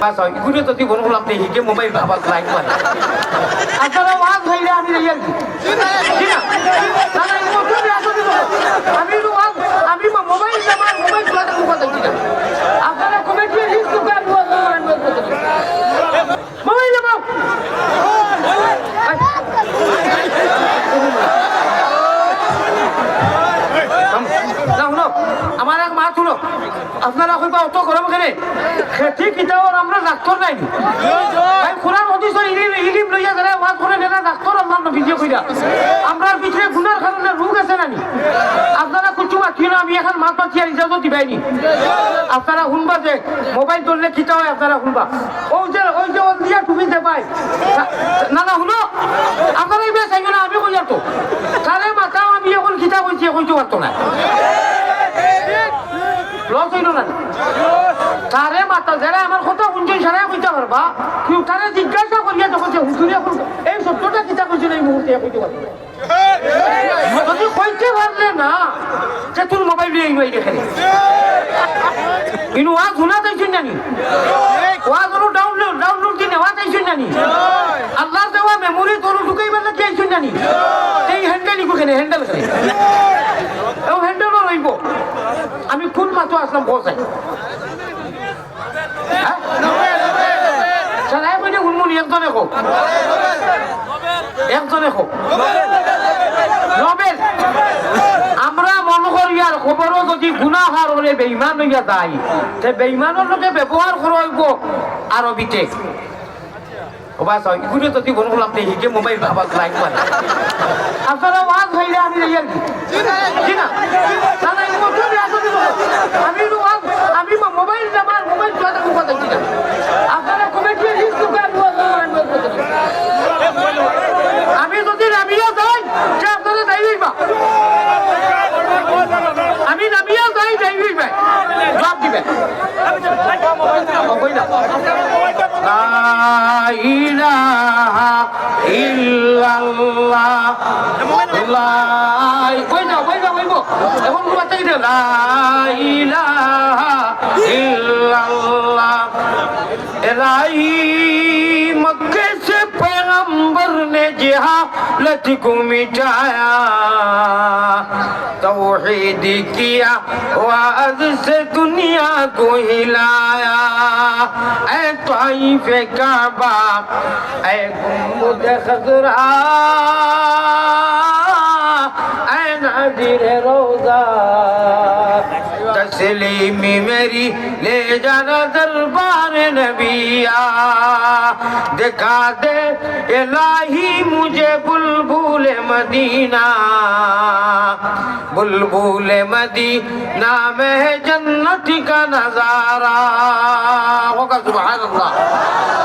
বাস হয় ইগুলো তো তুই বললাম আপনি হিকে মোবাইল ভাবার লাইক মানে আপনারা ওয়াজ হইলে আমি রেয়াল। কি আমি ওয়াজ আমি মোবাইল আমার মোবাইল থাকব কথা কি না আপনারা কমেন্ট দিয়ে আমি ওয়াজ মোবাইল নামাও না শুনো আমার এক মা শুনো আপনারা কইবা, অত গরম কেনে? খেতি কিতাবর আমরা ডাক্তার নাই। ভাই কোরআন ইলিম ইলিম লইয়া যারা ওয়াজ করে নেনা ডাক্তার আল্লাহ নবী কইরা। আমরা ভিতরে গুনার কারণে রোগ আছে নানি আপনারা কিছু মাতিও না, আমি এখন মাত আর ইজাজত দিবাইনি আপনারা শুনবা যে মোবাইল ধরলে কিতা হয় আপনারা শুনবা। ওই যে ওই যে ওল দিয়া টুপি দে পাই না না শুনো। আপনারা এইবার চাইবে না, আমি কই তো। তাহলে মাতাও আমি এখন কিতা কইছি কইতে পারতো না। লস হইল না। তারে মাতা যারা আমার কথা শুনছেন সারা কইতে পারবা? কেউ তারে জিজ্ঞাসা করিয়া যখন যে হুজুরে এখন এই সত্যটা কিতা কইছিল এই মুহূর্তে কইতে পারব যদি কইতে পারলে না যে তোর মোবাইল দিয়ে এই দেখে কিন্তু ওয়া শোনা যাইছেন জানি ওয়া ডাউনলোড ডাউনলোড দিয়ে নেওয়া যাইছেন জানি আল্লাহ দেওয়া মেমোরি তোর ঢুকাইবার লাগি আইছেন জানি এই হ্যান্ডেল কেনে হ্যান্ডেল লইব আমি কোন মাত্র আসলাম কইনে উন্মুনি একজনে একজনে আমরা যদি গুণা লোকে হয় হিকে মোবাইল হইলে আমি দাদা এই মতো আসলে আমি তো ওয়াজ আমি মোবাইল আমার মোবাইল চলা থাকব কথা কি না আপনারা কমেন্ট দিয়ে লিস্ট করে আমি ওয়াজ আমি যদি নামিয়া যাই যে আপনারা যাই হইবা আমি নামিয়া যাই যাই হইবা জবাব দিবেন কই না لا إله إلا الله लहराई मक्के से पैगंबर ने जहालत को मिटाया तोहीद किया वाज से दुनिया को हिलाया ऐ ताइफ काबा ऐ गुम्बद खजरा ऐ नादिर रोजा سلیمی میری لے جانا دربار نبیا دکھا دے الہی مجھے بلبول مدینہ۔ بلبول مدینہ میں جنت کا نظارہ۔ ہوگا، سبحان اللہ۔